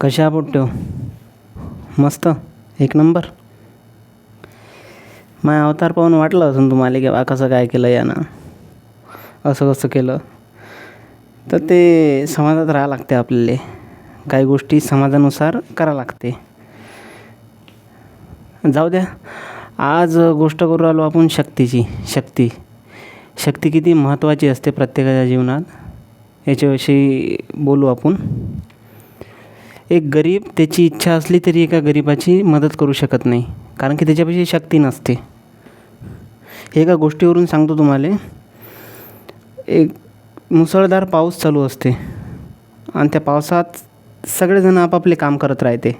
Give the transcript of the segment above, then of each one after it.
कशा पोट्ट्यो मस्त. एक नंबर. माझा अवतार पाहून वाटलं असेल तुम्हाला की बा कसं काय केलं यानं? असं कसं केलं? तर ते समाजात राहावं लागते आपल्याला. काही गोष्टी समाजानुसार करा लागते. जाऊ द्या. आज गोष्ट करू राहिलो आपण शक्तीची. शक्ती. शक्ती किती महत्त्वाची असते प्रत्येकाच्या जीवनात? याच्याविषयी बोलू आपण. एक गरीब त्याची इच्छा असली तरी एका गरीबाची मदत करू शकत नाही. कारण की त्याच्यापाशी शक्ती नसते. एका गोष्टीवरून सांगतो तुम्हाला. एक मुसळधार पाऊस चालू असते. आणि त्या पावसात सगळेजण आपापले काम करत राहते.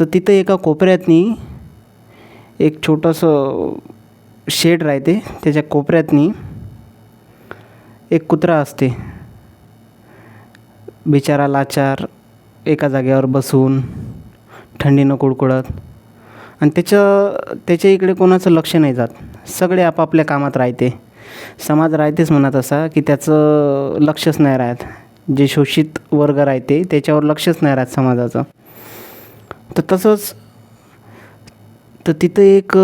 तर तिथं एका कोपऱ्यातनी एक छोटंसं शेड राहते. त्याच्या कोपऱ्यातनी एक कुत्रा असते. बिचारा लाचार एका जागेवर बसून थंडीनं कुडकुडत. आणि त्याचं त्याच्या इकडे कोणाचं लक्ष नाही जात. सगळे आपापल्या कामात राहते. समाज राहतेच म्हणत असा की त्याचं लक्षच नाही राहत. जे शोषित वर्ग राहते त्याच्यावर लक्षच नाही राहत समाजाचं. तर तसंच तर तिथं एक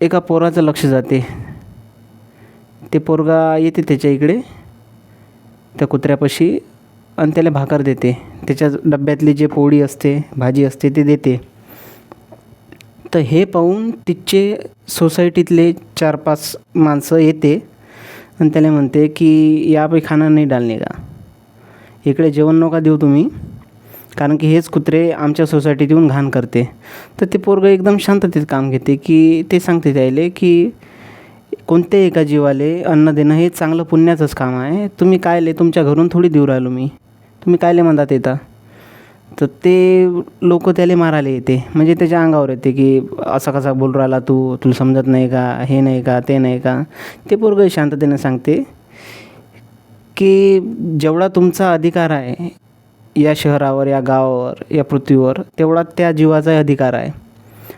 एका पोराचं लक्ष जाते. ते पोरगा येते त्याच्या इकडे. त्या कुत्र्यापाशी आणि त्याला भाकर देते. त्याच्या डब्यातली जे पोळी असते भाजी असते ते देते. तर हे पाहून तिथचे सोसायटीतले चार पाच माणसं येते आणि त्याला म्हणते की या पे खाना नाही डालणे का? इकडे जेवण नका देऊ तुम्ही कारण की हेच कुत्रे आमच्या सोसायटीत येऊन घाण करते. तर ते पोरगं एकदम शांततेत काम घेते की ते सांगते त्याले की कोणत्याही एका जीवाले अन्न देणं हे चांगलं पुण्याचंच काम आहे. तुम्ही कायले तुमच्या घरून थोडी देऊ राहिलो मी. तुम्ही कायले म्हणतात येता तर ते लोक त्याला मारायला येते. म्हणजे त्याच्या अंगावर येते की असा कसा बोल राहिला तू? तुला समजत नाही का? हे नाही का? ते नाही का? ते पोरगं शांततेने सांगते की जेवढा तुमचा अधिकार आहे या शहरावर या गावावर या पृथ्वीवर तेवढा त्या जीवाचा अधिकार आहे.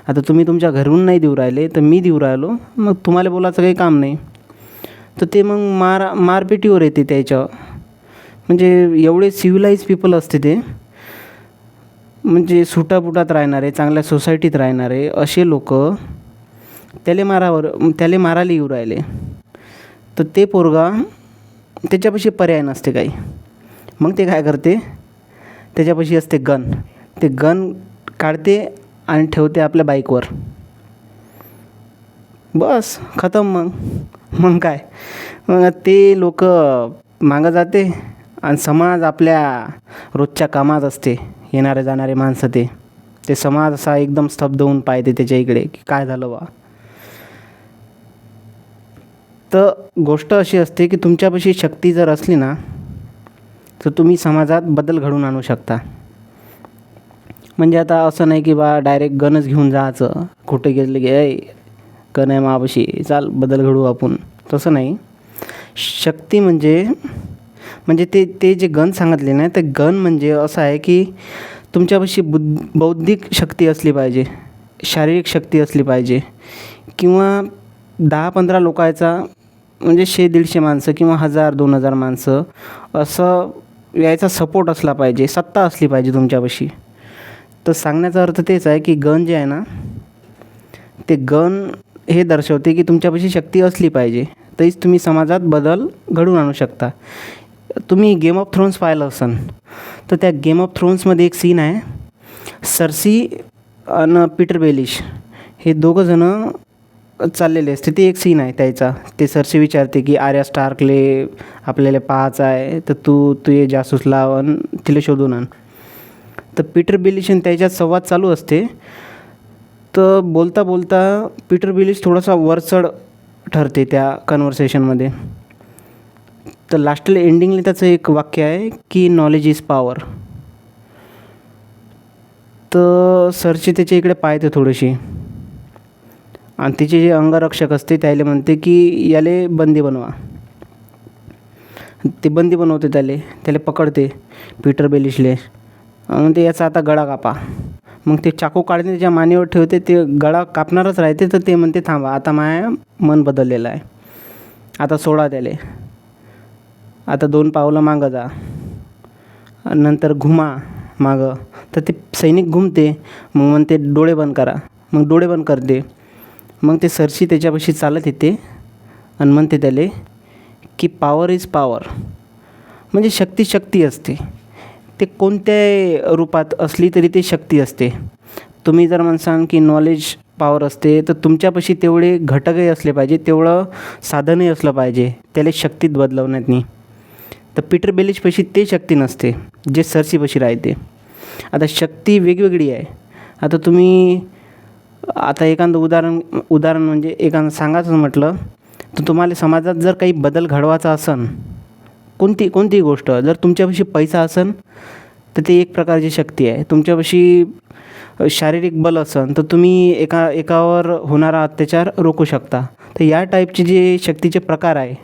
आता तुम्ही तुमच्या घरून नाही देऊ राहिले तर मी देऊ राहिलो. मग तुम्हाला बोलायचं काही काम नाही. तर ते मग मार मारपिटीवर येते त्याच्या. म्हणजे एवढे सिव्हिलाइज पीपल असते ते. म्हणजे सुटापुटात राहणारे चांगल्या सोसायटीत राहणारे असे लोक त्याला मारावर त्याला मारायला येऊ राहिले. तर ते पोरगा त्याच्यापाशी पर्याय नसते काही. मग ते काय करते? त्याच्यापाशी असते गन. ते गन काढते आणि ठेवते आपल्या बाईकवर. बस खतम मग. मग काय? मग ते लोक मागं जाते आणि समाज आपल्या रोजच्या कामात असते येणारे जाणारे माणसं ते. ते समाज असा एकदम स्तब्ध होऊन पाहते त्याच्या इकडे की काय झालं बा? तर गोष्ट अशी असते की तुमच्यापाशी शक्ती जर असली ना तर तुम्ही समाजात बदल घडवून आणू शकता. म्हणजे आता असं नाही की बा डायरेक्ट गनच घेऊन जायचं. कुठे गेलं की ऐ गन आहे मापाशी चाल बदल घडवू आपण. तसं नाही. शक्ती म्हणजे म्हणजे ते ते जे गन सांगितले ना ते गन म्हणजे असं आहे की तुमच्यापाशी बुद्ध बौद्धिक शक्ती असली पाहिजे शारीरिक शक्ती असली पाहिजे किंवा दहा पंधरा लोकांचा म्हणजे शे दीडशे माणसं किंवा हजार दोन हजार माणसं असं यायचा सपोर्ट असला पाहिजे सत्ता असली पाहिजे तुमच्यापाशी. तर सांगण्याचा अर्थ तेच आहे की गन जे आहे ना ते गन हे दर्शवते की तुमच्यापाशी शक्ती असली पाहिजे. तरीच तुम्ही समाजात बदल घडवून आणू शकता. तुम्ही गेम ऑफ थ्रोन्स पाहिलं असन तर त्या गेम ऑफ थ्रोन्समध्ये एक सीन आहे. सरसी आणि पीटर बेलिश हे दोघंजणं चाललेले असते. ते एक सीन आहे त्याचा. ते सरसी विचारते की आर्या स्टार्कले आपल्याला पाहायचं आहे तर तू तू ये जासूस लाव आणि तिला शोधून आण. तर पीटर बेलिश आणि त्याच्यात संवाद चालू असते. तर बोलता बोलता पीटर बिलिश थोडासा वरचढ ठरते त्या कन्व्हर्सेशनमध्ये. तर लास्टला एंडिंगला त्याचं एक वाक्य आहे की नॉलेज इज पॉवर तर सरची त्याच्या इकडे पाहते थोडीशी. आणि तिचे जे अंगरक्षक असते त्याला म्हणते की याले बंदी बनवा. ते बंदी बनवते त्याले. त्याला पकडते पीटर बेलिशले. ते याचा आता गळा कापा. मग ते चाकू काढते त्याच्या मानेवर ठेवते ते गळा कापणारच राहते तर ते म्हणते थांबा आता माया मन बदललेलं आहे. आता सोडा त्याले. आता दोन पावलं मागं जा. नंतर घुमा मागं. तर ते सैनिक घुमते मग म्हणते डोळे बंद करा. मग डोळे बंद करते. मग ते सरशी त्याच्यापाशी चालत येते आणि म्हणते त्याले की पॉवर इज पॉवर म्हणजे शक्ती शक्ती असते. ते कोणत्याही रूपात असली तरी ते शक्ती असते. तुम्ही जर म्हणसान की नॉलेज पॉवर असते तर तुमच्यापाशी तेवढे घटकही असले पाहिजे तेवढं साधनही असलं पाहिजे त्याला शक्तीत बदलवण्यात नाही. तर पीटर बेलिजपाशी ते शक्ती नसते जे सरसीपाशी राहते. आता शक्ती वेगवेगळी आहे. आता तुम्ही आता एखादं उदाहरण उदाहरण म्हणजे एखादं सांगायचं म्हटलं तर तुम्हाला समाजात जर काही बदल घडवायचा असन कोणती कोणतीही गोष्ट? जर तुमच्यापाशी पैसा असेल तर ते एक प्रकारची शक्ती आहे. तुमच्यापाशी शारीरिक बल असेल तर तुम्ही एका एकावर होणारा अत्याचार रोखू शकता. तर या टाईपचे जे शक्तीचे प्रकार आहे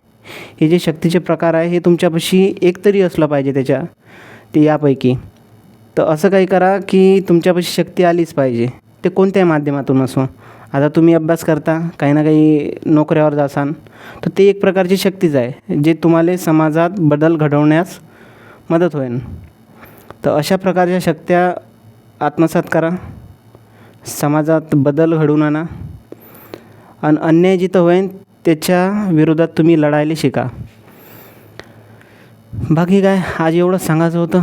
हे जे शक्तीचे प्रकार आहे हे तुमच्यापाशी एक तरी असलं पाहिजे त्याच्या ते यापैकी. तर असं काही करा की तुमच्यापाशी शक्ती आलीच पाहिजे. ते कोणत्याही माध्यमातून असो? आता तुम्ही अभ्यास करता काही ना काही नोकऱ्यावर जासान तर ते एक प्रकारची शक्तीच आहे जे तुम्हाला समाजात बदल घडवण्यास मदत होईल. तर अशा प्रकारच्या शक्त्या आत्मसात करा. समाजात बदल घडवून आणा. आणि अन्याय जिथं होईन त्याच्या विरोधात तुम्ही लढायला शिका. बाकी काय आज एवढं सांगायचं होतं.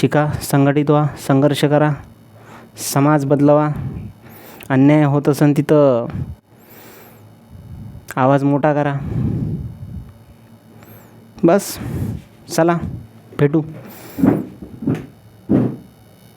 शिका संघटित व्हा संघर्ष करा. समाज बदलवा. अन्याय होत असेल तिथं आवाज मोठा करा. बस चला भेटू.